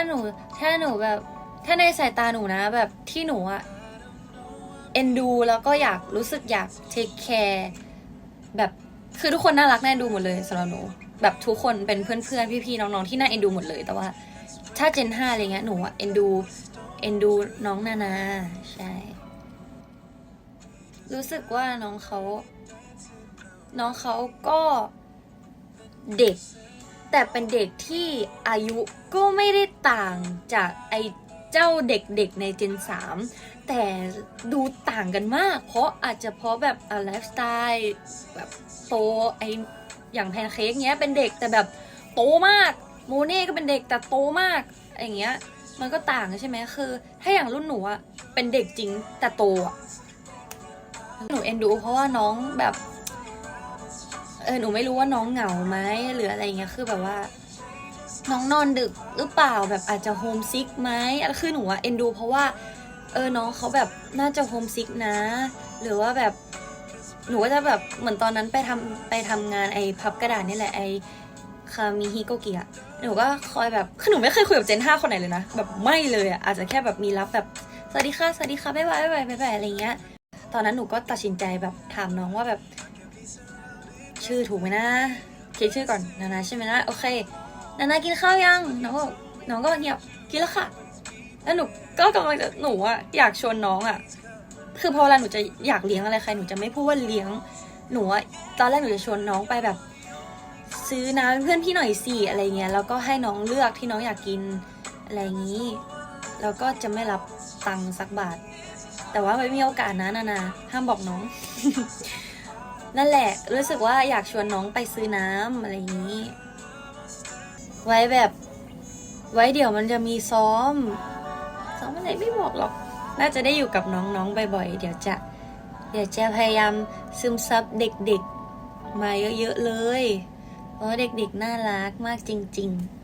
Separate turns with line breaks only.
ถ้าหนูถ้าหนูแบบ ถ้าในสายตาหนูนะ แบบที่หนูอะเอ็นดูแล้วก็อยากรู้สึกอยากเทคแคร์แบบคือทุกคนน่ารักน่าดูหมดเลยสำหรับหนู แบบทุกคนเป็นเพื่อนๆพี่ๆน้องๆที่น่าเอ็นดูหมดเลยแต่ว่า ถ้าเจนห้าอะไรเงี้ยหนูอะเอ็นดูเอ็นดูน้องนานาใช่ รู้สึกว่าน้องเขา น้องเขาก็เด็ก แต่เป็นเด็กที่อายุก็ไม่ได้ต่างจากไอเจ้าเด็กๆในเจน3 แต่ดูต่างกันมาก เพราะอาจจะเพราะแบบไลฟ์สไตล์แบบโตไออย่างแพนเค้กเนี้ยเป็นเด็กแต่แบบโตมากโมเน่ก็เป็นเด็กแต่โตมากอย่างเงี้ยมันก็ต่างใช่ไหมคือ ถ้าอย่างรุ่นหนูอะเป็นเด็กจริงแต่โตอะหนูเอ็นดูเพราะว่าน้องแบบ ออหนูไม่รู้ว่าน้องเหงาไหมหรืออะไรเงี้ยคือแบบว่า น้องนอนดึกหรือเปล่าแบบอาจจะโฮมซิกไหมคือหนูอะเอ็นดู เพราะว่าเออน้องเขาแบบน่าจะโฮมซิกนะ หรือว่าแบบหนูก็จะแบบเหมือนตอนนั้นไปทำไปทำงานไอ้พับกระดาษนี่แหละไอ้คามิฮิโกกิอะหนูก็คอยแบบคือหนูไม่เคยคุยกับเจนห้าคนไหนเลยนะแบบไม่เลยอะอาจจะแค่แบบมีรับแบบสวัสดีค่ะสวัสดีค่ะบ๊ายบายบ๊ายบายบ๊ายบายอะไรเงี้ย ตอนนั้นหนูก็ตัดสินใจแบบถามน้องว่าแบบ ชื่อถูกไหมนะคิดชื่อก่อนนานาใช่ไหมนะโอเคนานากินข้าวยังน้องก็น้องก็เงียบกินแล้วค่ะ แล้วหนูก็กำลังจะหนูอะอยากชวนน้องอะคือพอเวลาหนูจะอยากเลี้ยงอะไรใครหนูจะไม่พูดว่าเลี้ยงหนูอะตอนแรกหนูจะชวนน้องไปแบบ ซื้อน้ำเป็นเพื่อนพี่หน่อยสิอะไรเงี้ยแล้วก็ให้น้องเลือกที่น้องอยากกินอะไรอย่างนี้แล้วก็จะไม่รับตังค์สักบาท แต่ว่าไม่มีโอกาสนะนานาห้ามบอกน้อง นั่นแหละ รู้สึกว่าอยากชวนน้องไปซื้อน้ำอะไรอย่างนี้ ไว้แบบ ไว้เดี๋ยวมันจะมีซ้อม ซ้อมอะไรไม่บอกหรอก น่าจะได้อยู่กับน้องๆบ่อยๆ เดี๋ยวจะ เดี๋ยวจะพยายามซึมซับเด็กๆ มาเยอะๆเลย เพราะเด็กๆ น่ารักมากจริง ๆ